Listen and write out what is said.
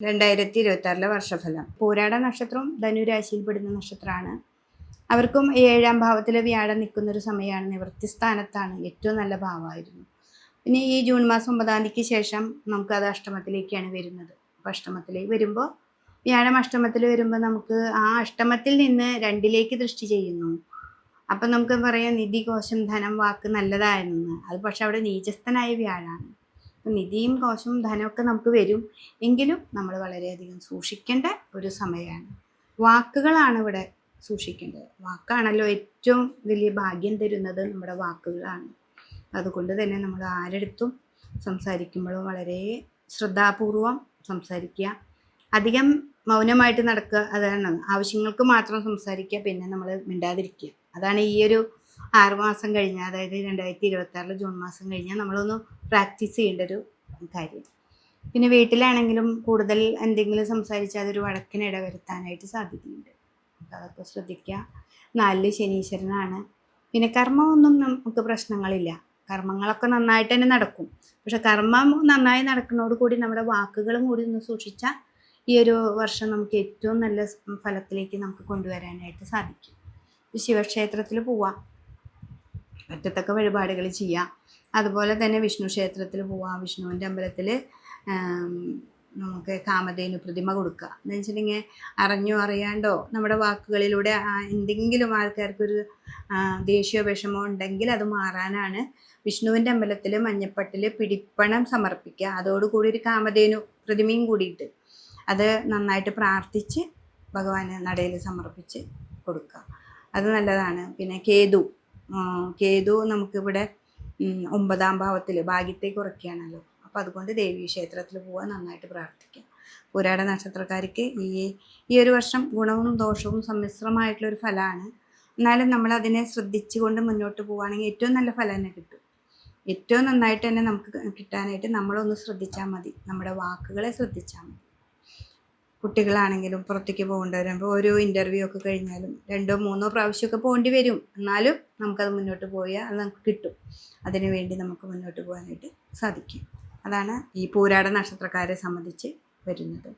രണ്ടായിരത്തി ഇരുപത്തി ആറിലെ വർഷഫലം. പൂരാട നക്ഷത്രവും ധനുരാശിയിൽപ്പെടുന്ന നക്ഷത്രമാണ്. അവർക്കും ഏഴാം ഭാവത്തിൽ വ്യാഴം നിൽക്കുന്ന ഒരു സമയമാണ്. നിവൃത്തി സ്ഥാനത്താണ് ഏറ്റവും നല്ല ഭാവമായിരുന്നു. പിന്നെ ഈ ജൂൺ മാസം ഒമ്പതാം തീയതിക്ക് ശേഷം നമുക്കത് അഷ്ടമത്തിലേക്കാണ് വരുന്നത്. അപ്പോൾ അഷ്ടമത്തിലേക്ക് വരുമ്പോൾ വ്യാഴം അഷ്ടമത്തിൽ വരുമ്പോൾ നമുക്ക് ആ അഷ്ടമത്തിൽ നിന്ന് രണ്ടിലേക്ക് ദൃഷ്ടി ചെയ്യുന്നു. അപ്പം നമുക്ക് പറയാം നിധി കോശം ധനം വാക്ക് നല്ലതായിരുന്നു അത് പക്ഷെ അവിടെ നീചസ്ഥനായ വ്യാഴാണ്. അപ്പം നിധിയും കോശവും ധനമൊക്കെ നമുക്ക് വരും. എങ്കിലും നമ്മൾ വളരെയധികം സൂക്ഷിക്കേണ്ട ഒരു സമയമാണ്. വാക്കുകളാണ് ഇവിടെ സൂക്ഷിക്കേണ്ടത്. വാക്കാണല്ലോ ഏറ്റവും വലിയ ഭാഗ്യം തരുന്നത് നമ്മുടെ വാക്കുകളാണ്. അതുകൊണ്ട് തന്നെ നമ്മൾ ആരെടുത്തും സംസാരിക്കുമ്പോഴും വളരെ ശ്രദ്ധാപൂർവം സംസാരിക്കുക. അധികം മൗനമായിട്ട് നടക്കുക അതാണ്. ആവശ്യങ്ങൾക്ക് മാത്രം സംസാരിക്കുക പിന്നെ നമ്മൾ മിണ്ടാതിരിക്കുക. അതാണ് ഈ ഒരു ആറുമാസം കഴിഞ്ഞ അതായത് രണ്ടായിരത്തി ഇരുപത്തി ആറിൽ ജൂൺ മാസം കഴിഞ്ഞാൽ നമ്മളൊന്ന് പ്രാക്ടീസ് ചെയ്യേണ്ട ഒരു കാര്യം. പിന്നെ വീട്ടിലാണെങ്കിലും കൂടുതൽ എന്തെങ്കിലും സംസാരിച്ചാൽ അതൊരു വഴക്കിനിട ഇടവരുത്താനായിട്ട് സാധിക്കുന്നുണ്ട്. അതൊക്കെ ശ്രദ്ധിക്കുക. നാലിൽ ശനീശ്വരനാണ്. പിന്നെ കർമ്മമൊന്നും നമുക്ക് പ്രശ്നങ്ങളില്ല. കർമ്മങ്ങളൊക്കെ നന്നായിട്ട് തന്നെ നടക്കും. പക്ഷെ കർമ്മം നന്നായി നടക്കുന്നതോട് കൂടി നമ്മുടെ വാക്കുകളും കൂടി ഒന്ന് സൂക്ഷിച്ചാൽ ഈ ഒരു വർഷം നമുക്ക് ഏറ്റവും നല്ല ഫലത്തിലേക്ക് നമുക്ക് കൊണ്ടുവരാനായിട്ട് സാധിക്കും. ശിവക്ഷേത്രത്തിൽ പോവാം. പറ്റത്തക്ക വഴിപാടുകൾ ചെയ്യാം. അതുപോലെ തന്നെ വിഷ്ണു ക്ഷേത്രത്തിൽ പോവാം. വിഷ്ണുവിന്റെ അമ്പലത്തിൽ നമുക്ക് കാമധേനു പ്രതിമ കൊടുക്കുക എന്ന് വെച്ചിട്ടുണ്ടെങ്കിൽ അറിഞ്ഞോ അറിയാണ്ടോ നമ്മുടെ വാക്കുകളിലൂടെ എന്തെങ്കിലും ആൾക്കാർക്കൊരു ദേഷ്യമോ വിഷമോ ഉണ്ടെങ്കിൽ അത് മാറാനാണ് വിഷ്ണുവിന്റെ അമ്പലത്തിൽ മഞ്ഞപ്പട്ടിൽ പിടിപ്പണം സമർപ്പിക്കുക. അതോടുകൂടി ഒരു കാമധേനു പ്രതിമയും കൂടിയിട്ട് അത് നന്നായിട്ട് പ്രാർത്ഥിച്ച് ഭഗവാന് നടയിൽ സമർപ്പിച്ച് കൊടുക്കുക. അത് നല്ലതാണ്. പിന്നെ കേതു. കേതു നമുക്കിവിടെ ഒമ്പതാം ഭാവത്തിൽ ഭാഗ്യത്തെ കുറയ്ക്കുകയാണല്ലോ. അപ്പോൾ അതുകൊണ്ട് ദേവീ ക്ഷേത്രത്തിൽ പോവാൻ നന്നായിട്ട് പ്രാർത്ഥിക്കാം. പുരാട നക്ഷത്രക്കാർക്ക് ഈ ഈ ഒരു വർഷം ഗുണവും ദോഷവും സമ്മിശ്രമായിട്ടുള്ള ഒരു ഫലമാണ്. എന്നാലും നമ്മൾ അതിനെ ശ്രദ്ധിച്ചുകൊണ്ട് മുന്നോട്ട് പോവുകയാണെങ്കിൽ ഏറ്റവും നല്ല ഫലം തന്നെ കിട്ടും. ഏറ്റവും നന്നായിട്ട് തന്നെ നമുക്ക് കിട്ടാനായിട്ട് നമ്മളൊന്ന് ശ്രദ്ധിച്ചാൽ മതി. നമ്മുടെ വാക്കുകളെ ശ്രദ്ധിച്ചാൽ മതി. കുട്ടികളാണെങ്കിലും പുറത്തേക്ക് പോകേണ്ടവരുമ്പോൾ ഒരു ഇന്റർവ്യൂ ഒക്കെ കഴിഞ്ഞാലും രണ്ടോ മൂന്നോ പ്രാവശ്യമൊക്കെ പോകേണ്ടി വരും. എന്നാലും നമുക്കത് മുന്നോട്ട് പോയാൽ അത് നമുക്ക് കിട്ടും. അതിനു വേണ്ടി നമുക്ക് മുന്നോട്ട് പോകാനായിട്ട് സാധിക്കും. അതാണ് ഈ പൂരാട നക്ഷത്രക്കാരെ സംബന്ധിച്ച് വരുന്നത്.